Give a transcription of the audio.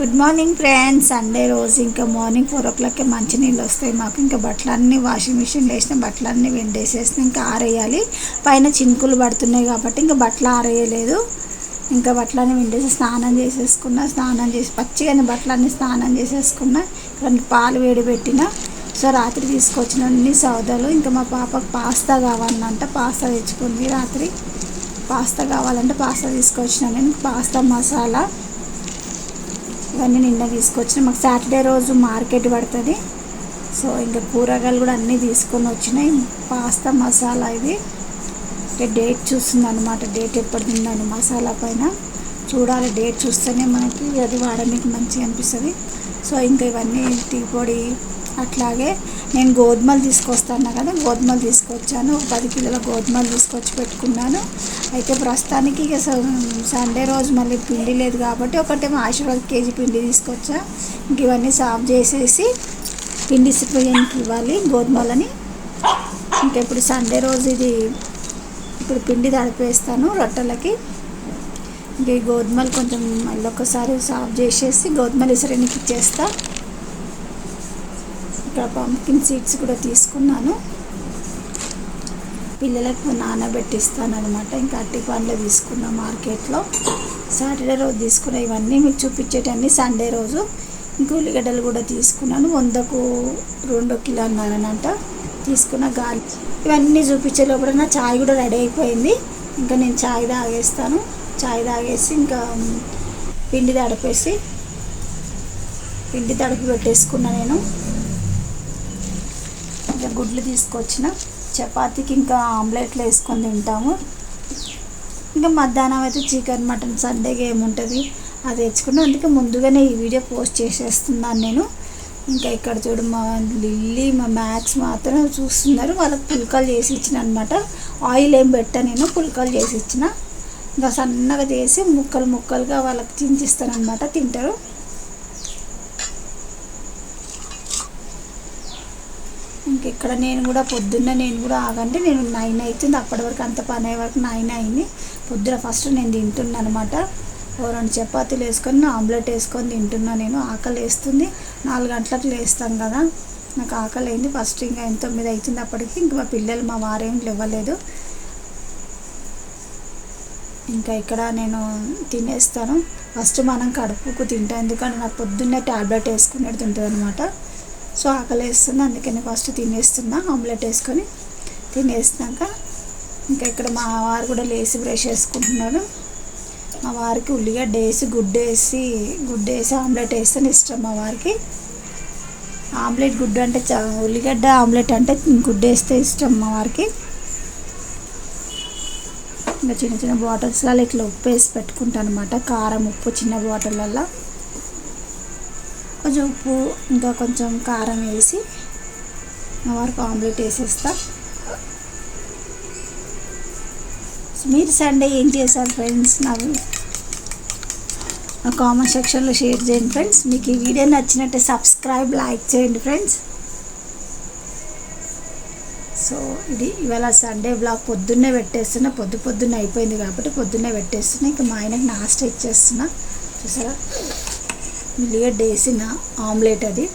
Good morning friends Sunday రోజు ఇంకా morning four ఓ క్లాక్కి మంచినీళ్ళు వస్తాయి. మాకు ఇంకా బట్టలన్నీ వాషింగ్ మిషన్ వేసిన బట్టలన్నీ వెండేసేసిన ఇంకా ఆరేయాలి. పైన చినుకులు పడుతున్నాయి కాబట్టి ఇంకా బట్టలు ఆరేయలేదు. ఇంకా బట్టలన్నీ వెండేసి స్నానం చేసేసుకున్నా స్నానం చేసి పచ్చిగానే బట్టలన్నీ స్నానం చేసేసుకున్నా రెండు పాలు వేడి పెట్టిన. సో రాత్రి తీసుకొచ్చిన అన్ని సౌదాలు ఇంకా మా పాపకు పాస్తా కావాలంట పాస్తా తెచ్చుకుంది రాత్రి. పాస్తా కావాలంటే పాస్తా తీసుకొచ్చిన నేను పాస్తా మసాలా. ఇవన్నీ నిన్న తీసుకొచ్చిన. మాకు సాటర్డే రోజు మార్కెట్ పడుతుంది. సో ఇంకా కూరగాయలు కూడా అన్నీ తీసుకొని వచ్చినాయి. పాస్తా మసాలా ఇది. అంటే డేట్ చూస్తుంది అనమాట డేట్ ఎప్పటి తిన్నాను మసాలా పైన. చూడాలి డేట్ చూస్తేనే మనకి అది వాడడానికి మంచిగా అనిపిస్తుంది. సో ఇంకా ఇవన్నీ టీ పొడి అట్లాగే నేను గోధుమలు తీసుకొస్తాను కదా గోధుమలు తీసుకొచ్చాను. ఒక పది కిలోల గోధుమలు తీసుకొచ్చి పెట్టుకున్నాను. అయితే ప్రస్తుతానికి ఇక స- సండే రోజు మళ్ళీ పిండి లేదు కాబట్టి ఒకటేమో ఆశీర్వాద్ కేజీ పిండి తీసుకొచ్చా. ఇంక ఇవన్నీ సాఫ్ చేసేసి పిండి సిపోయానికి ఇవ్వాలి గోధుమలని. ఇంకా ఇప్పుడు సండే రోజు ఇది ఇప్పుడు పిండి తడిపేస్తాను రొట్టెలకి. ఇంక ఈ గోధుమలు కొంచెం మళ్ళీ ఒకసారి సాఫ్ చేసేసి గోధుమలు ఇసరేనికి ఇచ్చేస్తాను ఇక్కడ పంకిన్ సీడ్స్ కూడా తీసుకున్నాను. పిల్లలకు నానబెట్టిస్తాను అనమాట ఇంకా అట్టి పండ్లు తీసుకున్నా మార్కెట్లో. సాటర్డే రోజు తీసుకున్న ఇవన్నీ మీకు చూపించేటన్ని సండే రోజు ఇంకా ఉల్లిగడ్డలు కూడా తీసుకున్నాను. వందకు రెండు కిలో అన్నారనంట తీసుకున్న గాలి. ఇవన్నీ చూపించే లోపల నా చాయ్ కూడా రెడీ అయిపోయింది. ఇంకా నేను చాయ్ తాగేస్తాను. చాయ్ తాగేసి ఇంకా పిండి తడిపేసి పిండి తడిపి పెట్టేసుకున్నా నేను. గుడ్లు తీసుకొచ్చిన. చపాతీకి ఇంకా ఆమ్లెట్లు వేసుకొని తింటాము. ఇంకా మధ్యాహ్నం అయితే చికెన్ మటన్ సండేకి ఏముంటుంది అది తెచ్చుకున్నాను అందుకే ముందుగానే ఈ వీడియో పోస్ట్ చేసేస్తున్నాను నేను. ఇంకా ఇక్కడ చూడు మా లిల్లీ మా మ్యాక్స్ మాత్రం చూస్తున్నారు. వాళ్ళకి పుల్కలు చేసి ఇచ్చిన అనమాట ఆయిల్ ఏం పెట్టా నేను పుల్కలు చేసి ఇచ్చిన. ఇంకా సన్నగా చేసి ముక్కలు ముక్కలుగా వాళ్ళకి చించిస్తాను అనమాట తింటారు. ఇంక ఇక్కడ నేను కూడా పొద్దున్న నేను కూడా ఆగంటే నేను నైన్ అవుతుంది అప్పటి వరకు అంత పని అయ్యే వరకు నైన్ అయింది. పొద్దున ఫస్ట్ నేను తింటున్నాను అనమాట ఓ రెండు చపాతీలు వేసుకొని ఆమ్లెట్ వేసుకొని తింటున్నా నేను. ఆకలి వేస్తుంది. నాలుగు గంటలకు లేస్తాం కదా. నాకు ఆకలి అయింది. ఫస్ట్ ఇంకా ఎంత తొమ్మిది అవుతుంది అప్పటికి. ఇంక మా పిల్లలు మా వారేం లేవలేదు. ఇంకా ఇక్కడ నేను తినేస్తాను. ఫస్ట్ మనం కడుపుకు తింటాం. ఎందుకంటే నాకు పొద్దున్నే ట్యాబ్లెట్ వేసుకునేది ఉంటుంది అనమాట సో ఆకలి వేస్తుంది అందుకని ఫస్ట్ తినేస్తున్నా. ఆమ్లెట్ వేసుకొని తినేసినాక ఇంకా ఇక్కడ మా వారు కూడా లేచి బ్రష్ చేసుకుంటున్నాడు మా వారికి ఉల్లిగడ్డ వేసి గుడ్డు వేసి గుడ్డు వేసి ఆమ్లెట్ వేస్తేనే ఇష్టం మా వారికి. ఆమ్లెట్ గుడ్డు అంటే చా ఉల్లిగడ్డ ఆమ్లెట్ అంటే గుడ్డు వేస్తే ఇష్టం మా వారికి. ఇంకా చిన్న చిన్న బాటిల్స్లలో ఇట్లా ఉప్పు వేసి పెట్టుకుంటాను అనమాట కారం ఉప్పు చిన్న బాటిళ్ళల్లో కొంచెం ఉప్పు ఇంకా కొంచెం కారం వేసి వరకు ఆమ్లెట్ వేసేస్తా. మీరు సండే ఏం చేశారు ఫ్రెండ్స్? నాకు కామెంట్ సెక్షన్లో షేర్ చేయండి ఫ్రెండ్స్. మీకు ఈ వీడియో నచ్చినట్టే సబ్స్క్రైబ్ లైక్ చేయండి ఫ్రెండ్స్. సో ఇది ఇవాళ సండే బ్లాగ్. పొద్దున్నే పెట్టేస్తున్నా. పొద్దు పొద్దున్నే అయిపోయింది కాబట్టి పొద్దున్నే పెట్టేస్తున్నా. ఇంకా మా ఆయనకి నాస్ట్ ఇచ్చేస్తున్నా. చూసారా? మిలియడ్ వేసిన ఆమ్లెట్ అది.